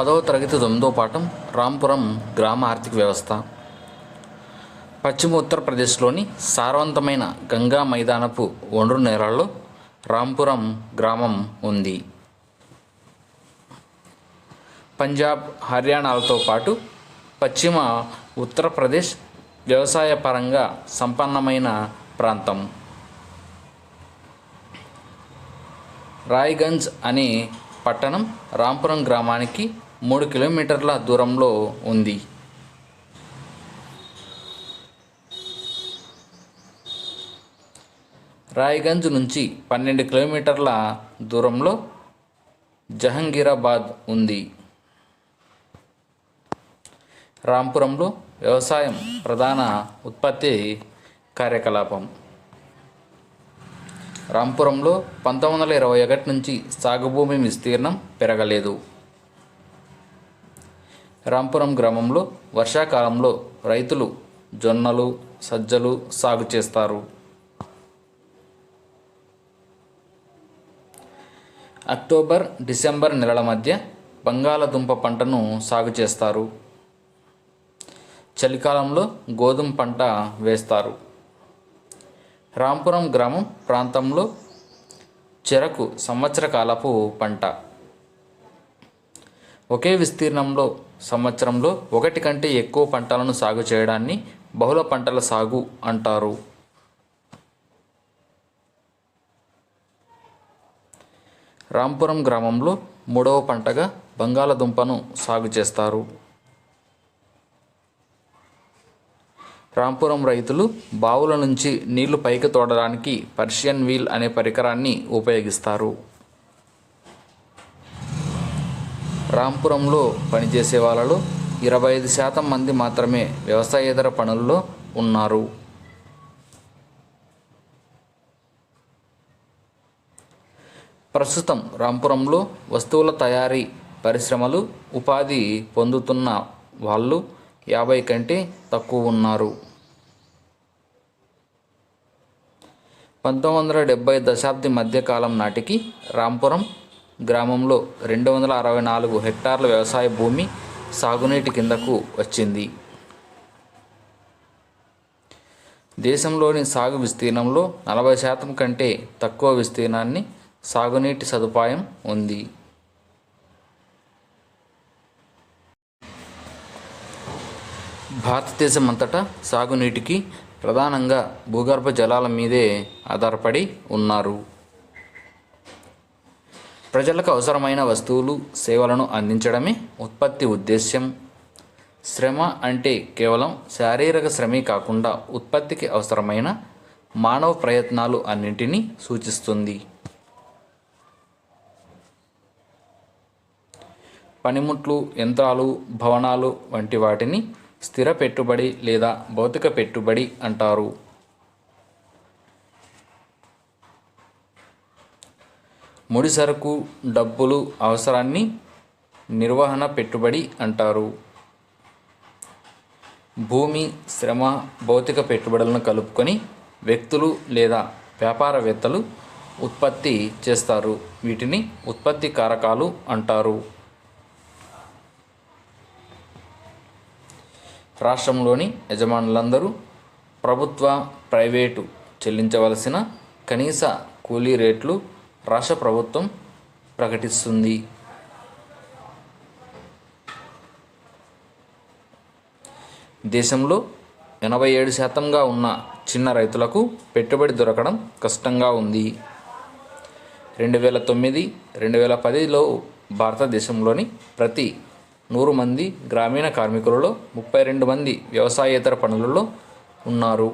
పదవ తరగతి తొమ్మిదో పాఠం రాంపురం గ్రామ ఆర్థిక వ్యవస్థ. పశ్చిమ ఉత్తరప్రదేశ్లోని సారవంతమైన గంగా మైదానపు ఒండ్రు నేలల్లో రాంపురం గ్రామం ఉంది. పంజాబ్ హర్యానాలతో పాటు పశ్చిమ ఉత్తరప్రదేశ్ వ్యవసాయ పరంగా సంపన్నమైన ప్రాంతం. రాయ్గంజ్ అనే పట్టణం రాంపురం గ్రామానికి మూడు కిలోమీటర్ల దూరంలో ఉంది. రాయ్గంజ్ నుంచి పన్నెండు కిలోమీటర్ల దూరంలో జహంగీరాబాద్ ఉంది. రాంపురంలో వ్యవసాయం ప్రధాన ఉత్పత్తి కార్యకలాపం. రాంపురంలో పంతొమ్మిది వందల ఇరవై ఒకటి నుంచి సాగు భూమి విస్తీర్ణం పెరగలేదు. రాంపురం గ్రామంలో వర్షాకాలంలో రైతులు జొన్నలు సజ్జలు సాగు చేస్తారు. అక్టోబర్ డిసెంబర్ నెలల మధ్య బంగాళదుంప పంటను సాగు చేస్తారు. చలికాలంలో గోధుమ పంట వేస్తారు. రాంపురం గ్రామం ప్రాంతంలో చెరకు సంవత్సర కాలపు పంట. ఒకే విస్తీర్ణంలో సంవత్సరంలో ఒకటి కంటే ఎక్కువ పంటలను సాగు చేయడాన్ని బహుళ పంటల సాగు అంటారు. రాంపురం గ్రామంలో మూడవ పంటగా బంగాళదుంపను సాగు చేస్తారు. రాంపురం రైతులు బావుల నుంచి నీళ్ళు పైకి తోడడానికి పర్షియన్ వీల్ అనే పరికరాన్ని ఉపయోగిస్తారు. రాంపురంలో పనిచేసే వాళ్ళలో ఇరవై ఐదు శాతం మంది మాత్రమే వ్యవసాయేతర పనుల్లో ఉన్నారు. ప్రస్తుతం రాంపురంలో వస్తువుల తయారీ పరిశ్రమలు ఉపాధి పొందుతున్న వాళ్ళు యాభై కంటే తక్కువ ఉన్నారు. పంతొమ్మిది వందల డెబ్బై దశాబ్ది మధ్యకాలం నాటికి రాంపురం గ్రామంలో రెండు వందల అరవై నాలుగు హెక్టార్ల వ్యవసాయ భూమి సాగునీటి కిందకు వచ్చింది. దేశంలోని సాగు విస్తీర్ణంలో నలభై శాతం కంటే తక్కువ విస్తీర్ణాన్ని సాగునీటి సదుపాయం ఉంది. భారతదేశం అంతటా సాగునీటికి ప్రధానంగా భూగర్భ జలాల మీదే ఆధారపడి ఉన్నారు. ప్రజలకు అవసరమైన వస్తువులు సేవలను అందించడమే ఉత్పత్తి ఉద్దేశ్యం. శ్రమ అంటే కేవలం శారీరక శ్రమే కాకుండా ఉత్పత్తికి అవసరమైన మానవ ప్రయత్నాలు అన్నింటినీ సూచిస్తుంది. పనిముట్లు యంత్రాలు భవనాలు వంటి వాటిని స్థిర పెట్టుబడి లేదా భౌతిక పెట్టుబడి అంటారు. ముడి సరుకు డబ్బులు అవసరాన్ని నిర్వహణ పెట్టుబడి అంటారు. భూమి శ్రమ భౌతిక పెట్టుబడులను కలుపుకొని వ్యక్తులు లేదా వ్యాపారవేత్తలు ఉత్పత్తి చేస్తారు. వీటిని ఉత్పత్తి కారకాలు అంటారు. రాష్ట్రంలోని యజమానులందరూ ప్రభుత్వ ప్రైవేటు చెల్లించవలసిన కనీస కూలీ రేట్లు రాష్ట్ర ప్రభుత్వం ప్రకటిస్తుంది. దేశంలో ఎనభై ఏడు శాతంగా ఉన్న చిన్న రైతులకు పెట్టుబడి దొరకడం కష్టంగా ఉంది. రెండు వేల తొమ్మిది రెండు వేల పదిలో భారతదేశంలోని ప్రతి నూరు మంది గ్రామీణ కార్మికులలో ముప్పై రెండు మంది వ్యవసాయేతర పనులలో ఉన్నారు.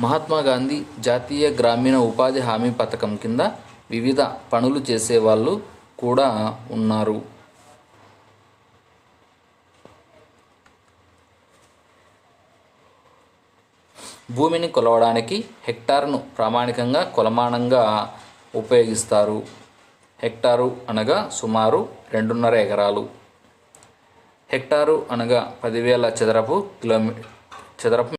మహాత్మా గాంధీ జాతీయ గ్రామీణ ఉపాధి హామీ పథకం కింద వివిధ పనులు చేసేవాళ్ళు కూడా ఉన్నారు. భూమిని కొలవడానికి హెక్టార్ను ప్రామాణికంగా కొలమానంగా ఉపయోగిస్తారు. హెక్టారు అనగా సుమారు రెండున్నర ఎకరాలు. హెక్టారు అనగా పదివేల చదరపు కిలోమీ చదరపు